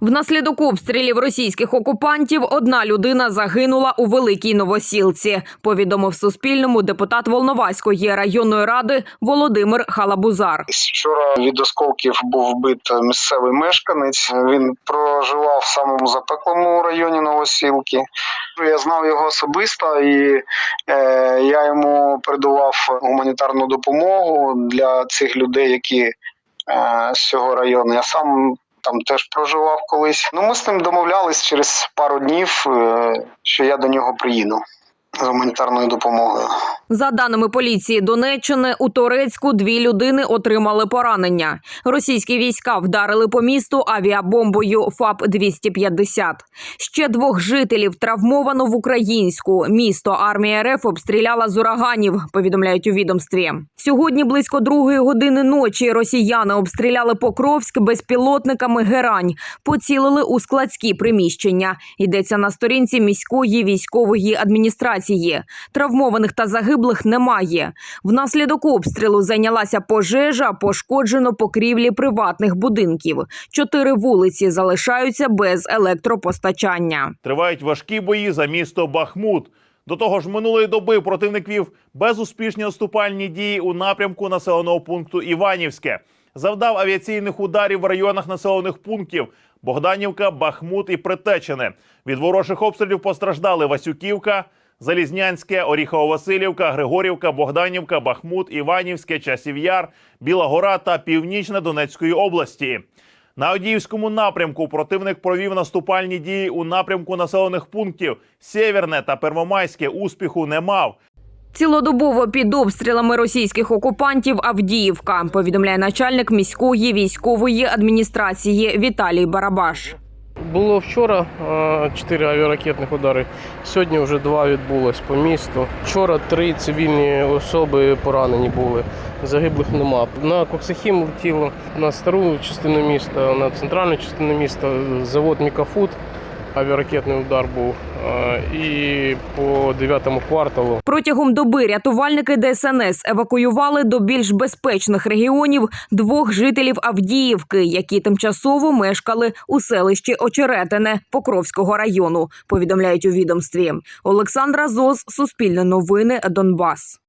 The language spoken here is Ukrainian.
Внаслідок обстрілів російських окупантів одна людина загинула у Великій Новосілці. Повідомив Суспільному депутат Волноваської районної ради Володимир Халабузар. Вчора від осколків був вбит місцевий мешканець. Він проживав в самому запеклому районі Новосілки. Я знав його особисто і е, я йому передавав гуманітарну допомогу для цих людей, які е, з цього району. Я сам там теж проживав колись. Ну, ми з ним домовлялись через пару днів, е, що я до нього приїду гуманітарною допомогою. За даними поліції Донеччини, у Торецьку дві людини отримали поранення. Російські війська вдарили по місту авіабомбою ФАП 250 Ще двох жителів травмовано в українську. Місто армія РФ обстріляла з ураганів. Повідомляють у відомстві. Сьогодні близько другої години ночі росіяни обстріляли Покровськ безпілотниками Герань. Поцілили у складські приміщення. Йдеться на сторінці міської військової адміністрації. Травмованих та загиблих немає. Внаслідок обстрілу зайнялася пожежа, пошкоджено покрівлі приватних будинків. Чотири вулиці залишаються без електропостачання. Тривають важкі бої за місто Бахмут. До того ж, минулої доби противник вів безуспішні наступальні дії у напрямку населеного пункту Іванівське. Завдав авіаційних ударів в районах населених пунктів Богданівка, Бахмут і Притечене. Від ворожих обстрілів постраждали Васюківка, Залізнянське, Оріхово-Василівка, Григорівка, Богданівка, Бахмут, Іванівське, Часів'яр, Біла Гора та Північна Донецької області. На Одіївському напрямку противник провів наступальні дії у напрямку населених пунктів Сєвєрне та Первомайське. Успіху не мав. Цілодобово під обстрілами російських окупантів Авдіївка, повідомляє начальник міської військової адміністрації Віталій Барабаш. Було вчора е, чотири авіаракетних удари. Сьогодні вже два відбулось по місту. Вчора три цивільні особи поранені були. Загиблих нема. На Коксахім летіло на стару частину міста, на центральну частину міста. Завод Мікафуд. Авіаракетний удар був. е, І по дев'ятому кварталу Протягом доби рятувальники ДСНС евакуювали до більш безпечних регіонів двох жителів Авдіївки, які тимчасово мешкали у селищі Очеретине Покровського району. Повідомляють у відомстві. Олександра Зос, Суспільне новини, Донбас.